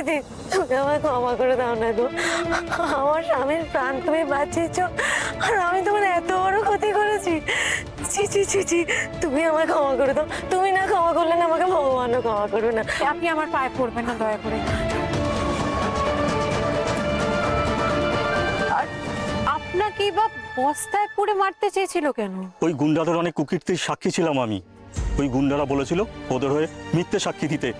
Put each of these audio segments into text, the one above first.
দিদি তুমি আমায় ক্ষমা করে দাও না গো। আমার স্বামীর প্রাণ তুমি বাঁচিয়েছ আর আমি তোমার এত বড় ক্ষতি করেছি। ছি ছি ছি ছি তুমি আমায় ক্ষমা করে দাও। তুমি না ক্ষমা করলে না আমাকে ভগবানও ক্ষমা করবে না। আপনি আমার পায়ে পড়বেন না দয়া করে। আর আপনাকেই বা বস্তায় পুড়ে মারতে চেয়েছিল কেন? ওই গুন্ডাদের অনেক কুকীর্তির সাক্ষী ছিলাম আমি। ওই গুন্ডারা বলেছিল ওদের হয়ে মিথ্যে সাক্ষী দিতে।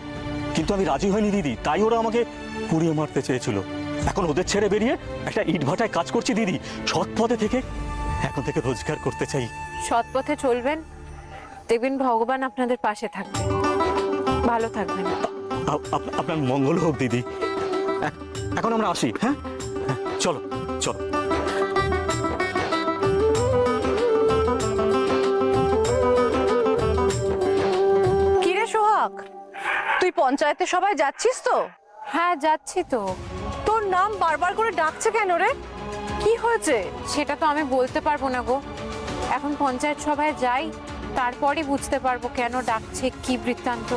কিন্তু আমি রাজি হয়নি দিদি। তাই ওরা আমাকে পুড়িয়ে মারতে চেয়েছিল। এখন ওদের ছেড়ে বেরিয়ে একটা ইট ভাটায় কাজ করছি দিদি। সৎ পথে থেকে এখন থেকে রোজগার করতে চাই। সৎ পথে চলবেন? দেখবেন ভগবান আপনাদের পাশে থাকবে। ভালো থাকবেন। আপ- আপ- আপনার মঙ্গল হোক দিদি। এখন আমরা আসি হ্যাঁ? হ্যাঁ, চলো চলো। পঞ্চায়েতে সবাই যাচ্ছিস তো? হ্যাঁ যাচ্ছি তো। তোর নাম বারবার করে ডাকছে কেন রে? কি হয়েছে? সেটা তো আমি বলতে পারব না গো। এখন পঞ্চায়েত সভায় যাই তারপরই বুঝতে পারব কেন ডাকছে কি বৃত্তান্ত।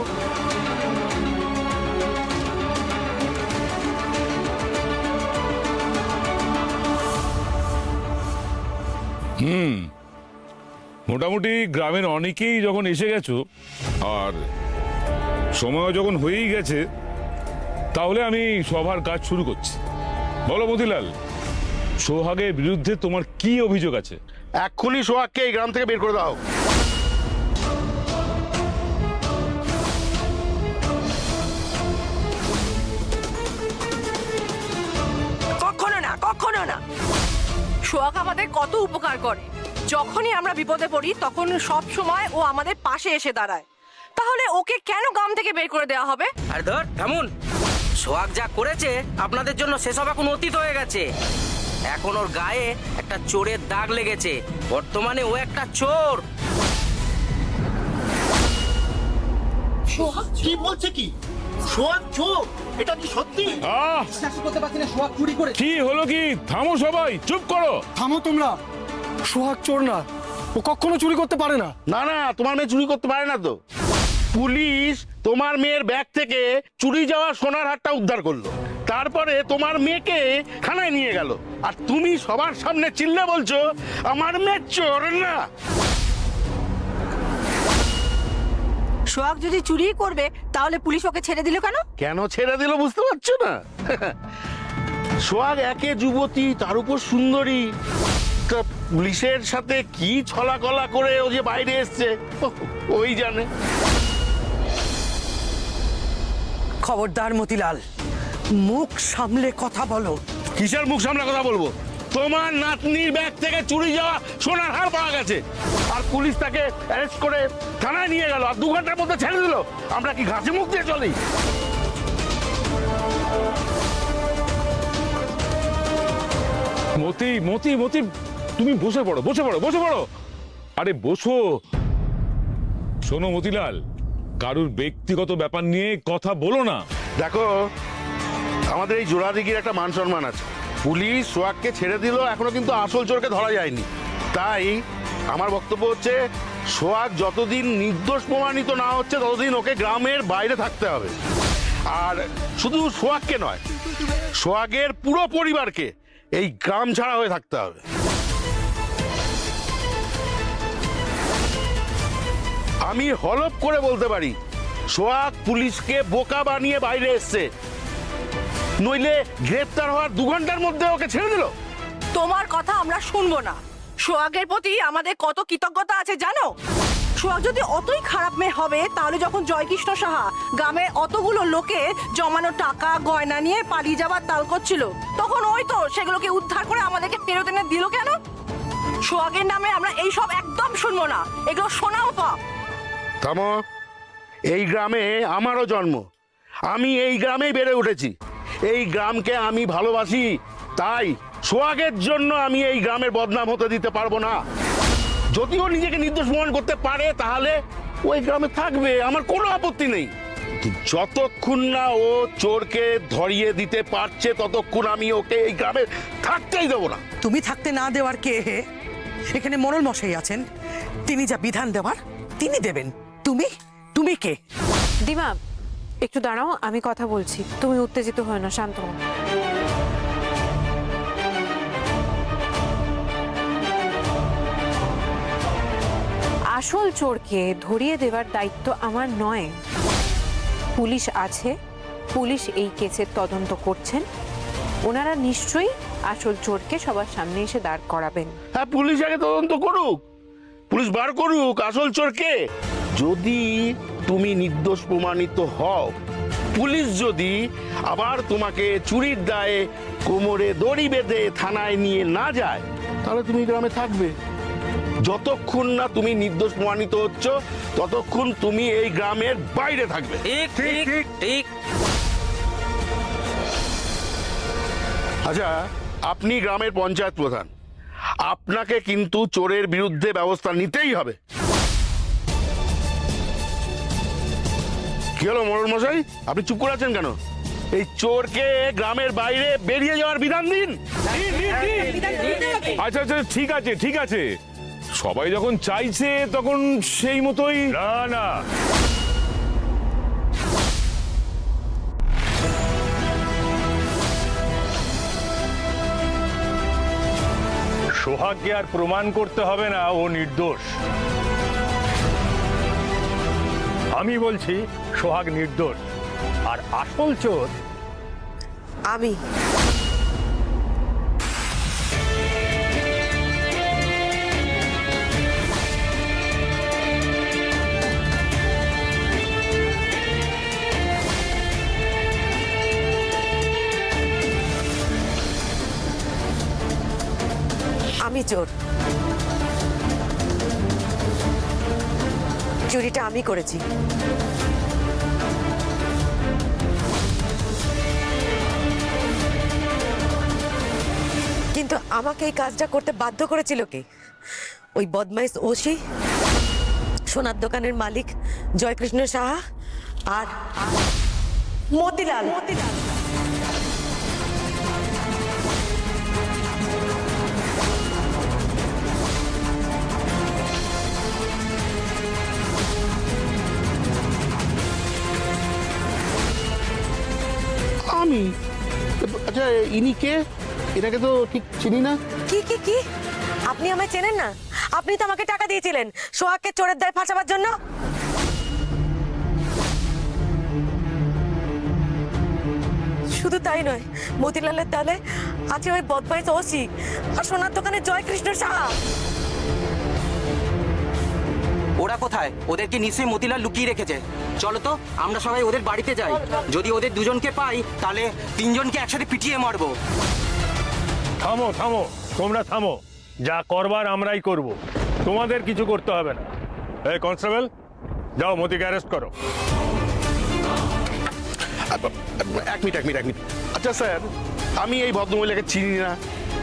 হুম মোটামুটি গ্রামের অনেকেই যখন এসে গেছো আর সময় যখন হয়েই গেছে তাহলে আমি সভার কাজ শুরু করছি। বলো মতিলাল সোহাগের বিরুদ্ধে তোমার কি অভিযোগ আছে? এক্ষুনি সোহাগকে এই গ্রাম থেকে বের করে দাও। কখনো না কখনো না। সোহাগ আমাদের কত উপকার করে। যখনই আমরা বিপদে পড়ি তখন সব সময় ও আমাদের পাশে এসে দাঁড়ায়। তাহলে ওকে কেন গ্রাম থেকে বের করে দেওয়া হবে? আর ধর থামুন। সোহাগ যা করেছে আপনাদের জন্য সেসব এখন অতীত হয়ে গেছে। এখন ওর গায়ে একটা চোরের দাগ লেগেছে। বর্তমানে ও একটা চোর। সোহাগ কি বলছে কি? সোহাগ চোর? এটা কি সত্যি? আহ! বিশ্বাস করতে পারছি না সোহাগ চুরি করে কি হলো কি? থামো সবাই চুপ করো। থামো তোমরা। সোহাগ চোর না ও কখনো চুরি করতে পারে না। না না তোমার মেয়ে চুরি করতে পারে না তো। পুলিশ তোমার মেয়ের ব্যাগ থেকে চুরি যাওয়া সোনার হারটা উদ্ধার করল। তারপরে তোমার মেয়েকে থানায় নিয়ে গেল। আর তুমি সবার সামনে চিল্লে বলছো আমার মেয়ে চোর না। সোহাগ যদি চুরি করবে তাহলে পুলিশ ওকে ছেড়ে দিল কেন? কেন ছেড়ে দিল বুঝতে পারছ না? সোহাগ একে যুবতী তার উপর সুন্দরী। তা পুলিশের সাথে কি ছলা কলা করে ও যে বাইরে এসছে ওই জানে। খবরদার মতিলাল, মুখ সামলে কথা বলো। কিসের মুখ সামলে কথা বলব? তোমার নাতনির ব্যাগ থেকে চুরি যাওয়া সোনার হার পাওয়া গেছে। আর পুলিশ তাকে অ্যারেস্ট করে থানায় নিয়ে গেল আর দু ঘণ্টার মধ্যে ছেড়ে দিল। আমরা কি ঘাসে মুখ দিয়ে চলি? মতি মতি মতি, তুমি বসে পড়ো বসে পড়ো বসে পড়ো। আরে বসো। শোনো মতিলাল কারুর ব্যক্তিগত ব্যাপার নিয়ে কথা বলো না। দেখো, আমাদের এই জোড়াদিগির একটা মান সম্মান আছে। পুলিশ সোহাগকে ছেড়ে দিল, এখনও কিন্তু আসল চোরকে ধরা যায়নি। তাই আমার বক্তব্য হচ্ছে সোহাগ যতদিন নির্দোষ প্রমাণিত না হচ্ছে, ততদিন ওকে গ্রামের বাইরে থাকতে হবে। আর শুধু সোহাগকে নয় সোহাগের পুরো পরিবারকে এই গ্রাম ছাড়া হয়ে থাকতে হবে। আমি হলপ করে বলতে পারি। সোহাগ পুলিশকে বোকা বানিয়ে বাইরে এসছে। নইলে গ্রেপ্তার হওয়ার দু ঘণ্টার মধ্যে ওকে ছেড়ে দিল। তোমার কথা আমরা শুনব না। সোহাগের প্রতি আমাদের কত কৃতজ্ঞতা আছে জানো? সোহাগ যদি অতই খারাপ মেয়ে হবে, তাহলে যখন জয়কৃষ্ণ সাহা গ্রামের অতগুলো লোকে জমানো টাকা, গয়না নিয়ে পালিয়ে যাবার তাল করছিল, তখন ওই তো সেগুলোকে উদ্ধার করে আমাদেরকে ফেরত এনে দিল কেন? সোহাগের নামে আমরা এই সব একদম শুনব না। এগুলো শোনাও পাপ। থামো। এই গ্রামে আমারও জন্ম। আমি এই গ্রামেই বেড়ে উঠেছি। এই গ্রামকে আমি ভালোবাসি, তাই সোহাগের জন্য আমি এই গ্রামের বদনাম হতে দিতে পারব না। যদিও নিজেকে নির্দোষ প্রমাণ করতে পারে, তাহলে ওই গ্রামে থাকবে, আমার কোনো আপত্তি নেই। যতক্ষণ না ও চোরকে ধরিয়ে দিতে পারছে, ততক্ষণ আমি ওকে এই গ্রামে থাকতেই দেবো না। তুমি থাকতে না দেওয়ার কে এখানে মরল মশাই আছেন। তিনি যা বিধান দেওয়ার, তিনি দেবেন। তুমি? তুমি কে? দিমা একটু দাঁড়াও আমি কথা বলছি। তুমি উত্তেজিত হয় না শান্ত হও। আসল চোরকে ধরিয়ে দেওয়ার দায়িত্ব আমার নয়। পুলিশ আছে পুলিশ এই কেসের তদন্ত করছেন। ওনারা নিশ্চয়ই আসল চোরকে সবার সামনে এসে দাঁড় করাবেন। হ্যাঁ পুলিশ আগে তদন্ত করুক। পুলিশ বার করুক আসল চোরকে যদি তুমি নির্দোষ প্রমাণিত হও পুলিশ যদি আবার তোমাকে চুরির দায়ে কোমরে দড়ি বেঁধে থানায় নিয়ে না যায় তাহলে তুমি গ্রামে থাকবে। যতক্ষণ না তুমি নির্দোষ প্রমাণিত হচ্ছ ততক্ষণ তুমি এই গ্রামের বাইরে থাকবে। ঠিক ঠিক ঠিক আচ্ছা আপনি গ্রামের পঞ্চায়েত প্রধান। আপনাকে কিন্তু চোরের বিরুদ্ধে ব্যবস্থা নিতেই হবে। কি হলো মোড়ল মশাই? আপনি চুপ করে আছেন কেন? এই চোরকে গ্রামের বাইরে বেরিয়ে যাওয়ার বিধান দিন। আচ্ছা আচ্ছা ঠিক আছে ঠিক আছে। সবাই যখন চাইছে তখন সেই মতোই না না। সোহাগকে আর প্রমাণ করতে হবে না ও নির্দোষ। আমি বলছি সোহাগ নির্দোষ। আর আসল চোর? আমি। আমি চোর। চুরিটা আমি করেছি। আমাকে এই কাজটা করতে বাধ্য করেছিল কে? ওই বদমাইশ ওসি, সোনার দোকানের মালিক জয়কৃষ্ণ সাহা আর মতিলাল। মতিলাল আমি? আচ্ছা ইনি কে? এটাকে তো ঠিক চিনি না। কি কি কি? আপনি আমায় চেনেন না? আপনি তো আমাকে টাকা দিয়েছিলেন। সোহাগকে চোরের দায় ফাঁসাবার জন্য? শুধু তাই নয় মতিলালের তালে আছে ওই বদমাইশ ওসি আর সোনার দোকানে জয়কৃষ্ণ সাহা। ওরা কোথায়? ওদেরকে নিশ্চয়ই মতিলাল লুকিয়ে রেখেছে? চলো তো আমরা সবাই ওদের বাড়িতে যাই। যদি ওদের দুজনকে পাই তাহলে তিনজনকে একসাথে পিটিয়ে মারবো। থামো থামো, তোমরা থামো। যা করবার আমরাই করব। তোমাদের কিছু করতে হবে না। এই কনস্টেবল, যাও, মতিকে অ্যারেস্ট করো। এক মিনিট এক মিনিট এক মিনিট। আচ্ছা স্যার, আমি এই ভদ্রমহিলাকে চিনি না।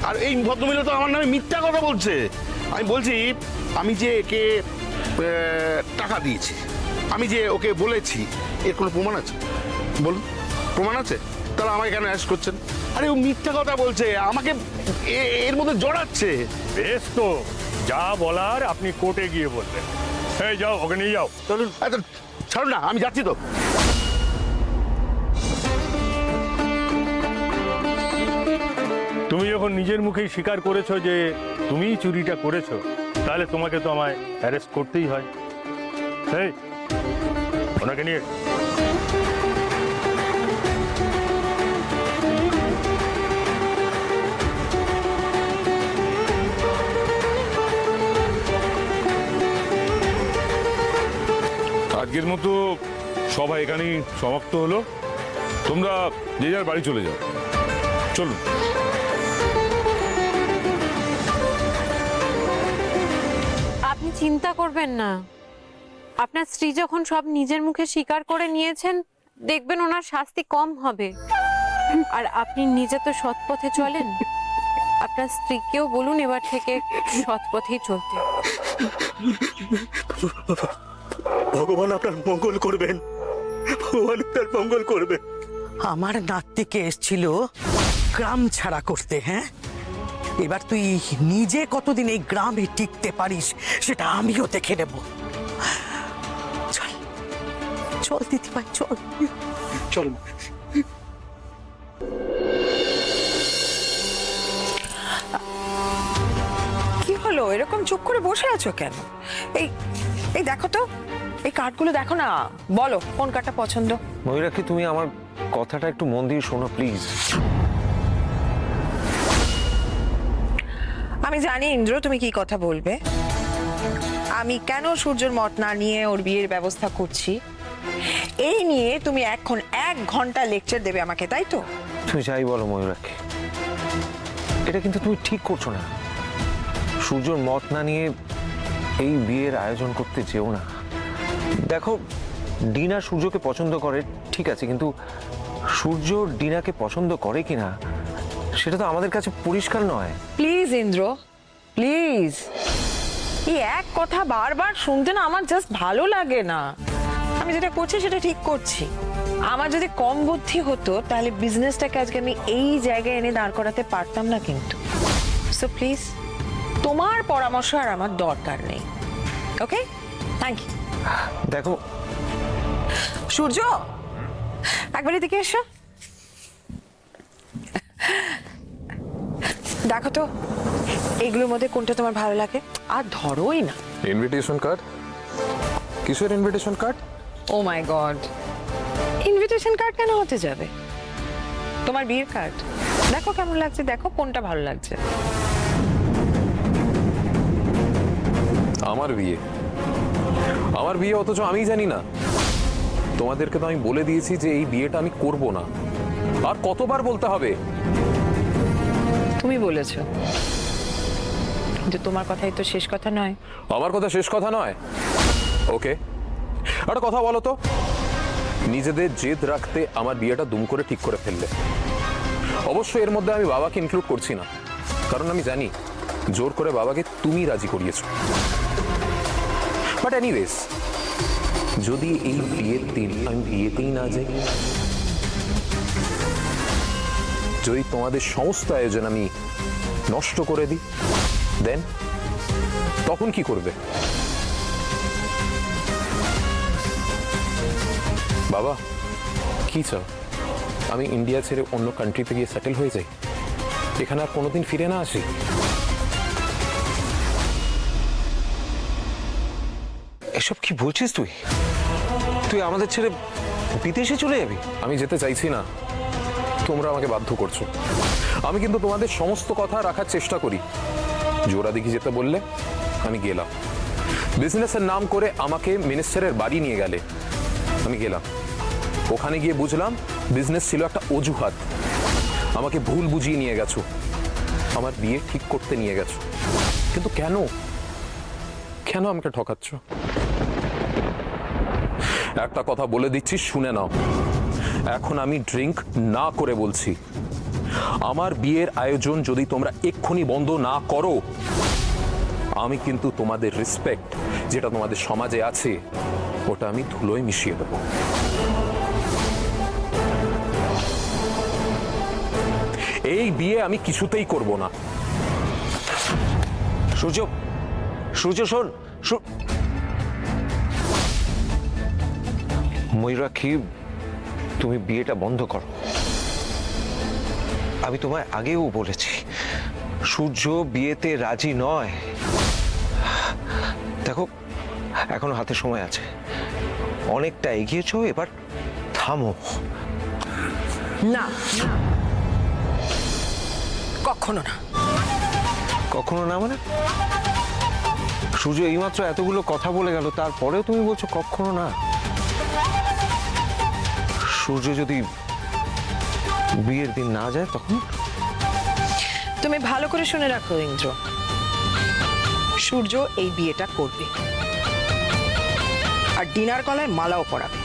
আর এই ভদ্রমহিলা তো আমার নামে মিথ্যা কথা বলছে। আমি বলছি, আমি যে একে টাকা দিয়েছি, আমি যে ওকে বলেছি, এর কোনো প্রমাণ আছে? বলুন, প্রমাণ আছে? তাহলে আমাকে কেন করছেন। আরে ও মিথ্যা কথা বলছে আমাকে এর মধ্যে জড়াচ্ছে। বেশ তো যা বলার আপনি কোর্টে গিয়ে বলবেন। এই যাও ওকে নিয়ে যাও। চলুন ছাড়ুন না আমি যাচ্ছি তো। তুমি যখন নিজের মুখেই স্বীকার করেছ যে তুমিই চুরিটা করেছ তাহলে তোমাকে তো আমায় অ্যারেস্ট করতেই হয়। ওনাকে নিয়ে। আজকের মতো সবাই এখানেই সমাপ্ত হলো। তোমরা যে যার বাড়ি চলে যাও। চলুন। আপনি চিন্তা করবেন না। আপনার স্ত্রী যখন সব নিজের মুখে স্বীকার করে নিয়েছেন, দেখবেন ওনার শাস্তি কম হবে। আর আপনি নিজে তো সৎ পথে চলেন। আপনার স্ত্রীকেও বলুন এবার থেকে সৎ পথেই চলতে। ভগবান আপনার মঙ্গল করবেন। ভগবান আপনার মঙ্গল করবেন। আমার নাতনিকে এসছিল গ্রাম ছাড়া করতে হ্যাঁ? এবার তুই নিজে কতদিন এই গ্রামে টিকতে পারিস সেটা আমিও দেখে নেব। চল চল দিদিভাই চল। চল। কি হলো? এরকম চুপ করে বসে আছো কেন? এই এই দেখো তো এই কার্ডগুলো দেখো না। বলো কোন কার্ডটা পছন্দ? ময়ূরাক্ষী তুমি আমার কথাটা একটু মন দিয়ে শোনো প্লিজ। আমি জানি ইন্দ্র তুমি কি কথা বলবে। আমি কেন সূর্যর মত না নিয়ে ওর বিয়ের ব্যবস্থা করছি? এই নিয়ে তুমি এখন এক ঘণ্টা লেকচার দেবে আমাকে তাই তো? তুমি যাই বলো ময়ূরাক্ষী। এটা কিন্তু তুমি ঠিক করছ না। সূর্যর মত না নিয়ে এই বিয়ের আয়োজন করতে যেও না। দেখো, ডিনা সূর্যকে পছন্দ করে, ঠিক আছে, কিন্তু সূর্য ডিনাকে পছন্দ করে কিনা, সেটা তো আমাদের কাছে পরিষ্কার নয়। প্লিজ ইন্দ্র প্লিজ এই এক কথা বারবার শুনতে না আমার জাস্ট ভালো লাগে না। আমি যেটা করছি, সেটা ঠিক করছি। আমার যদি কম বুদ্ধি হতো, তাহলে বিজনেসটাকে আজকে আমি এই জায়গায় এনে দাঁড় করাতে পারতাম না কিন্তু। সো প্লিজ তোমার পরামর্শ আর আমার দরকার নেই। ওকে থ্যাংক ইউ দেখো। সূর্য একবার এদিকে এসো। দেখো তো এগুলোর মধ্যে কোনটা তোমার ভালো লাগে? আর ধরোই না। ইনভিটেশন কার্ড কিসের invitation card oh my god. Invitation card কেন হতে যাবে? তোমার বিয়ের কার্ড দেখো কেমন লাগছে দেখো কোনটা ভালো লাগছে। আমার বিয়ে। আমার বিয়ে অথচ আমি জানি না। তোমাদেরকে তো আমি বলে দিয়েছি যে এই বিয়েটা আমি করব না। আর কতবার বলতে হবে? তুমি বলেছ। কিন্তু তোমার কথাই তো শেষ কথা নয়। আমার কথা শেষ কথা নয়? ওকে। একটা কথা বলো তো। নিজেদের জেদ রাখতে আমার বিয়েটা দুম করে ঠিক করে ফেললে। অবশ্য এর মধ্যে আমি বাবাকে ইনক্লুড করছি না। কারণ আমি জানি জোর করে বাবাকে তুমি রাজি করিয়েছো। বাট এনিওয়েজ যদি এই বিয়ের দিন আমি বিয়েতেই না যাই, যদি তোমাদের সমস্ত আয়োজন আমি নষ্ট করে দিই দেন তখন কি করবে? বাবা, কি চাও? আমি ইন্ডিয়া ছেড়ে অন্য কান্ট্রিতে গিয়ে সেটেল হয়ে যাই? এখানে আর কোনোদিন ফিরে না আসি? এসব কি বলছিস তুই? তুই আমাদের ছেড়ে বিদেশে চলে যাবি? আমি যেতে চাইছি না। তোমরা আমাকে বাধ্য করছ। আমি কিন্তু তোমাদের সমস্ত কথা রাখার চেষ্টা করি। জোড়া দিঘি যেতে বললে আমি গেলাম। বিজনেসের নাম করে আমাকে মিনিস্টারের বাড়ি নিয়ে গেলে আমি গেলাম। ওখানে গিয়ে বুঝলাম বিজনেস ছিল একটা অজুহাত। আমাকে ভুল বুঝিয়ে নিয়ে গেছো। আমার বিয়ে ঠিক করতে নিয়ে গেছো। কিন্তু কেন? কেন আমাকে ঠকাচ্ছ? একটা কথা বলে দিচ্ছি, শুনে নাও। এখন আমি ড্রিঙ্ক না করে বলছি। আমার বিয়ের আয়োজন যদি তোমরা এক্ষুনি বন্ধ না করো, আমি কিন্তু তোমাদের রেসপেক্ট যেটা তোমাদের সমাজে আছে, ওটা আমি ধুলোয় মিশিয়ে দেবো। এই বিয়ে আমি কিছুতেই করব না। সূর্য সূর্য শোন। ময়ূরাক্ষী তুমি বিয়েটা বন্ধ করো। আমি তোমায় আগেও বলেছি সূর্য বিয়েতে রাজি নয়। দেখো এখনও হাতে সময় আছে। অনেকটা এগিয়েছো এবার থামো। না। কখনো না। কখনো না মানে? সূর্য এইমাত্র এতগুলো কথা বলে গেল তারপরেও তুমি বলছো কখনো না। সূর্য যদি বিয়ের দিন না যায় তখন? তুমি ভালো করে শুনে রাখো ইন্দ্র। সূর্য এই বিয়েটা করবে। আর ডিনার কলায় মালাও পরাবে।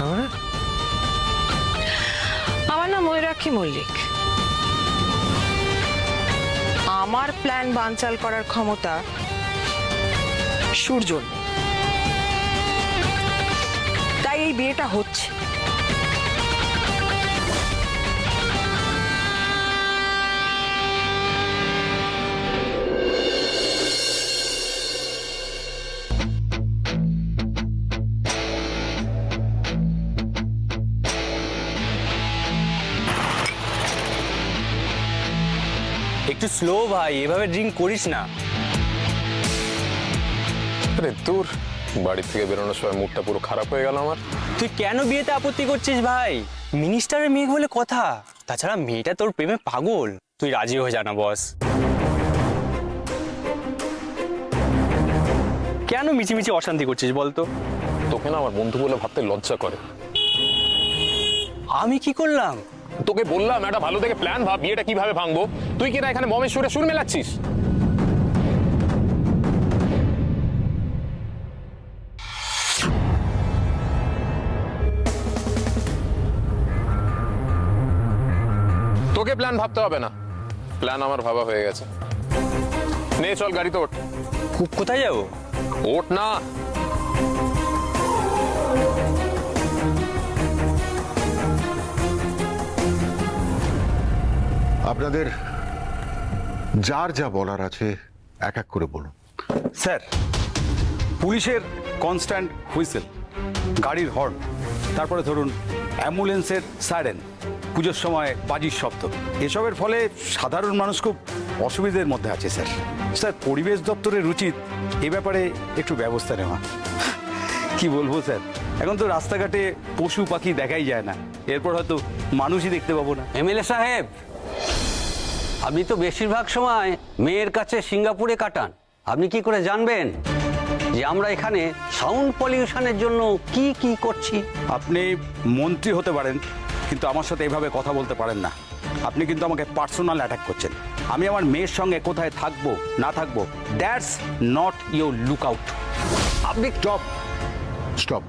মানে আমার নাম ময়ূরাক্ষী মল্লিক। আমার প্ল্যান বানচাল করার ক্ষমতা সূর্যর নেই। এই বিয়েটা হচ্ছে একটু স্লো ভাই এভাবে ড্রিঙ্ক করিস না আরে দূর বাড়ি থেকে বেরোনোর সময় মুডটা পুরো খারাপ হয়ে গেল আমার। তুই কেন বিয়েতে আপত্তি করছিস ভাই? মিনিস্টারের মেয়ে বলে কথা। তাছাড়া মেয়েটা তোর প্রেমে পাগল। তুই রাজি হয়ে জানা বস কেন মিছিমিছি অশান্তি করছিস বলতো? তোকে না আমার বন্ধু বলে ভাবতে লজ্জা করে। আমি কি করলাম? তোকে বললাম একটা ভালো থেকে প্ল্যান ভাব বিয়েটা কীভাবে ভাঙবো। তুই কিনা এখানে মমের সুরে সুর মেলাচ্ছিস? প্ল্যান ভাবতে হবে না। প্ল্যান আমার ভাবা হয়ে গেছে। নে চল গাড়িতে ওঠ। খুব কোথায় যাব? ওঠ না। আপনাদের যার যা বলার আছে এক এক করে বলুন। স্যার পুলিশের কনস্ট্যান্ট হুইসেল গাড়ির হর্ন তারপরে ধরুন অ্যাম্বুলেন্সের সাইরেন পুজোর সময় বাজির শব্দ। এসবের ফলে সাধারণ মানুষ খুব অসুবিধার মধ্যে আছে স্যার। স্যার পরিবেশ দপ্তরের উচিত এ ব্যাপারে একটু ব্যবস্থা নেওয়া। কি বলব স্যার? এখন তো রাস্তাঘাটে পশু পাখি দেখাই যায় না। এরপর হয়তো মানুষই দেখতে পাবো না। এমএলএ সাহেব আপনি তো বেশিরভাগ সময় মেয়ের কাছে সিঙ্গাপুরে কাটান। আপনি কি করে জানবেন যে আমরা এখানে সাউন্ড পলিউশনের জন্য কি কি করছি? আপনি মন্ত্রী হতে পারেন কিন্তু আমার সাথে এভাবে কথা বলতে পারেন না। আপনি কিন্তু আমাকে পার্সোনাল অ্যাটাক করছেন। আমি আমার মেয়ের সঙ্গে কোথায় থাকব না থাকব that's not your look out আপনি স্টপ স্টপ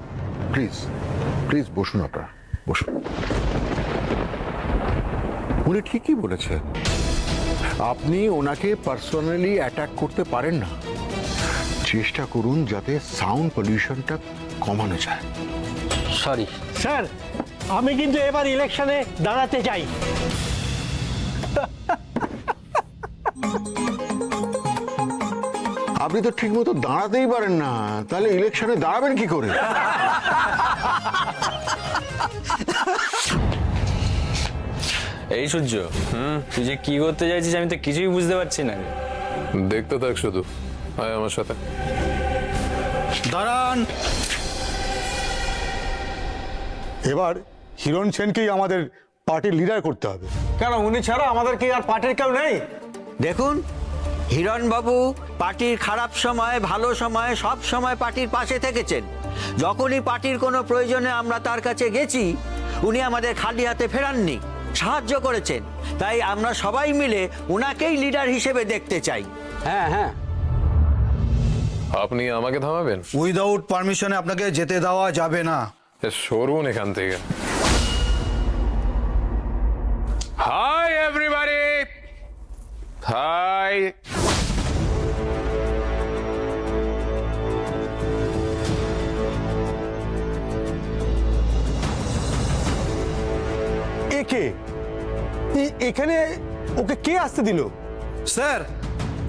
প্লিজ প্লিজ বসুন আপনারা। বসুন। উনি ঠিকই বলেছেন আপনি ওনাকে পার্সোনালি অ্যাটাক করতে পারেন না। চেষ্টা করুন যাতে সাউন্ড পলিউশনটা কমানো যায়। সরি স্যার আমি কিন্তু এবার ইলেকশনে দাঁড়াতে চাই। আপনি তো ঠিক মতো দাঁড়াতেই পারেন না তাহলে ইলেকশনে দাঁড়াবেন কি করে? এই সূর্য তুই যে কি করতে চাইছিস আমি তো কিছুই বুঝতে পারছি না। দেখতে থাক শুধু আয় আমার সাথে। দাঁড়ান। এবার হিরণ সেনকেই আমাদের পার্টির লিডার করতে হবে। কেন? উনি ছাড়া আমাদের কি আর পার্টির কেউ নেই? দেখুন হিরণবাবু পার্টির খারাপ সময় ভালো সময় সব সময় পার্টির পাশে থেকেছেন। যখনই পার্টির কোনো প্রয়োজনে আমরা তার কাছে গেছি উনি আমাদের খালি হাতে ফেরাননি সাহায্য করেছেন। তাই আমরা সবাই মিলে উনাকেই লিডার হিসেবে দেখতে চাই। হ্যাঁ হ্যাঁ। আপনি আমাকে থামাবেন? উইদাউট পারমিশনে আপনাকে যেতে দেওয়া যাবে না। সরুন এখান থেকে। হাই। একে এখানে ওকে কে আসতে দিল? স্যার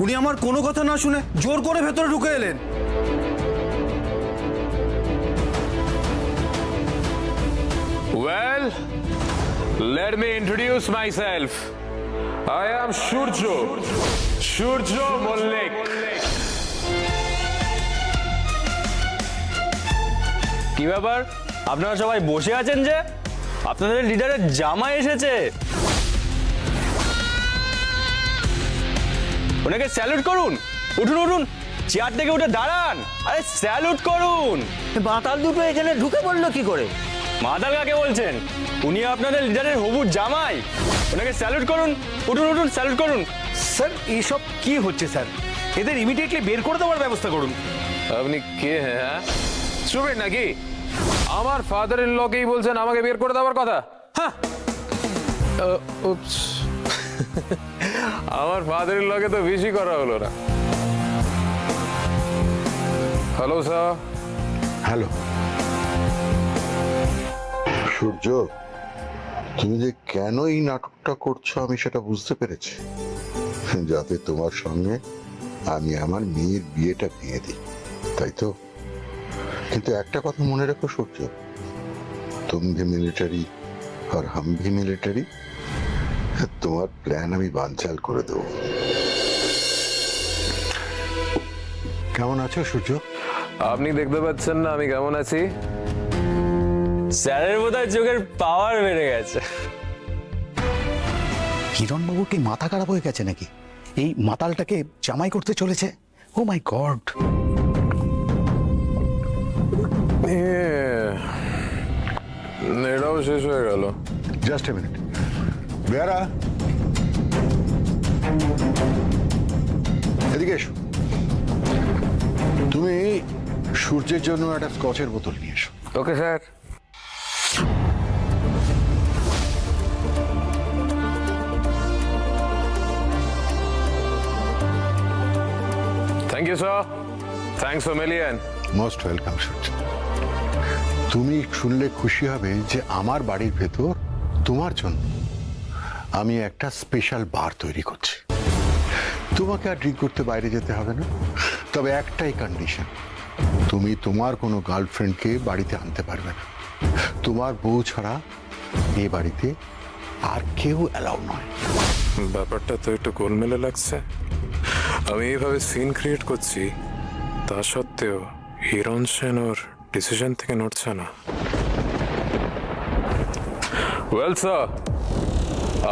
উনি আমার কোনো কথা না শুনে জোর করে ভেতরে ঢুকে এলেন। Well, let me introduce myself. I am Shurjo. Shurjo Mollik. কি ব্যাপার? আপনারা সবাই বসে আছেন যে? আপনাদের লিডারের জামা এসেছে। ওনাকে স্যালুট করুন। উঠুন উঠুন। চেয়ার থেকে উঠে দাঁড়ান। আরে স্যালুট করুন। বাতাল দুটো এখানে ঢুকে পড়ল কি করে? মাতাল কাকে বলছেন? উনি আপনাদের লিডারের হবু জামাই। ওনাকে স্যালুট করুন উঠুন উঠুন স্যালুট করুন। স্যার এইসব কি হচ্ছে স্যার? এদের ইমিডিয়েটলি বের করে দেওয়ার ব্যবস্থা করুন। আপনি কে হ্যাঁ স্টুপিড নাকি? আমার ফাদার ইন লকেই বলছেন আমাকে বের করে দেওয়ার কথা? হ্যাঁ? আমার ফাদার ইন লকে তো বেশি করা হলো না। হ্যালো স্যার হ্যালো সূর্য, তুমি যে কেন এই নাটকটা করছ আমি সেটা বুঝতে পেরেছি। যাতে তোমার সঙ্গে আমি আমার মেয়ের বিয়েটা দিয়ে দিই, তাই তো? কিন্তু একটা কথা মনে রেখো সূর্য, তুম মিলিটারি আর হাম ভি মিলিটারি তোমার প্ল্যান আমি বানচাল করে দেবো। কেমন আছো সূর্য? আপনি দেখতে পাচ্ছেন না আমি কেমন আছি? স্যারের বোধহয় চোখের পাওয়ার বেড়ে গেছে। হিরণবাবুর কি মাথা খারাপ হয়ে গেছে নাকি? এই মাতালটাকে জামাই করতে চলেছে? ও মাই গড এটাও শেষ হয়ে গেল। জাস্ট এ মিনিট বেয়ারা! এদিকে এসো। তুমি সূর্যের জন্য একটা স্কচের বোতল নিয়ে এসো। Okay sir. You sir thanks for million most welcome Surya তুমি শুনলে খুশি হবে যে আমার বাড়ির ভেতর তোমার জন্য আমি একটা স্পেশাল বার তৈরি করছি। তোমাকে আর ড্রিঙ্ক করতে বাইরে যেতে হবে না। তবে একটাই কন্ডিশন তুমি তোমার কোনো গার্লফ্রেন্ডকে বাড়িতে আনতে পারবে না। তোমার বউ ছাড়া এ বাড়িতে আর কেউ অ্যালাউ নয়। ব্যাপারটা তো একটু গোলমেলে লাগছে। আমি এইভাবে সিন ক্রিয়েট করছি তা সত্ত্বেও হিরণ সেন ওর ডিসিশন থেকে নড়ছে না। ওয়েল স্যার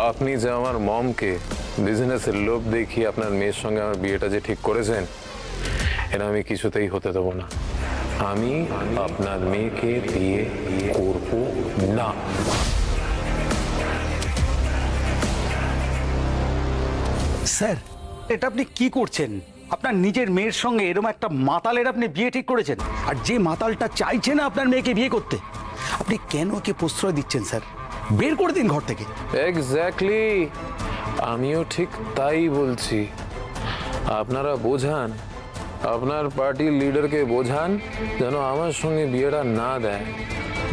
আপনি যে আমার মমকে বিজনেসের লোভ দেখিয়ে আপনার মেয়ের সঙ্গে আমার বিয়েটা যে ঠিক করেছেন এটা আমি কিছুতেই হতে দেবো না। আমি আপনার মেয়েকে বিয়ে করব না। স্যার এটা আপনি কি করছেন? আপনার নিজের মেয়ের সঙ্গে এরকম একটা মাতালের আপনি বিয়ে ঠিক করেছেন? আর যে মাতালটা চাইছে না আপনার মেয়েকে বিয়ে করতে আপনি কেন ওকে প্রশ্রয় দিচ্ছেন স্যার? বের করে দিন ঘর থেকে। এক্স্যাক্টলি আমিও ঠিক তাই বলছি। আপনারা বোঝান আপনার পার্টির লিডারকে বোঝান যেন আমার সঙ্গে বিয়েটা না দেয়।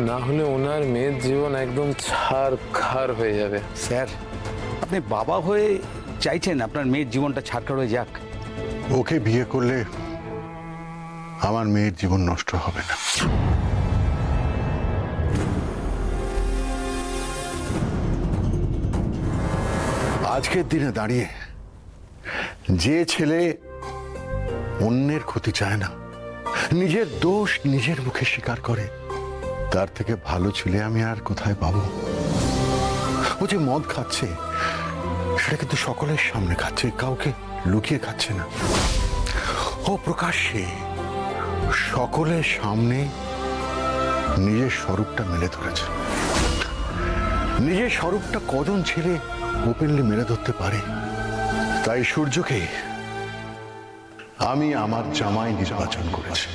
না হলে ওনার মেয়ের জীবন একদম ছাড় খার হয়ে যাবে। স্যার আপনি বাবা হয়ে চাইছেন আপনার মেয়ের জীবনটা ছাড়খাড় হয়ে যাক। ওকে বিয়ে করলে আমার মেয়ের জীবন নষ্ট হবে না। আজকের দিনে দাঁড়িয়ে যে ছেলে অন্যের ক্ষতি চায় না, নিজের দোষ নিজের মুখে স্বীকার করে, তার থেকে ভালো ছেলে আমি আর কোথায় পাবো? ও যে মদ খাচ্ছে সেটা কিন্তু সকলের সামনে খাচ্ছে, কাউকে লুকিয়ে খাচ্ছে না। ও প্রকাশ্যে সকলের সামনে নিজের স্বরূপটা মেলে ধরেছে। নিজের স্বরূপটা কজন ছেলে ওপেনলি মেলে ধরতে পারে? তাই সূর্যকে আমি আমার জামাই নির্বাচন করেছি।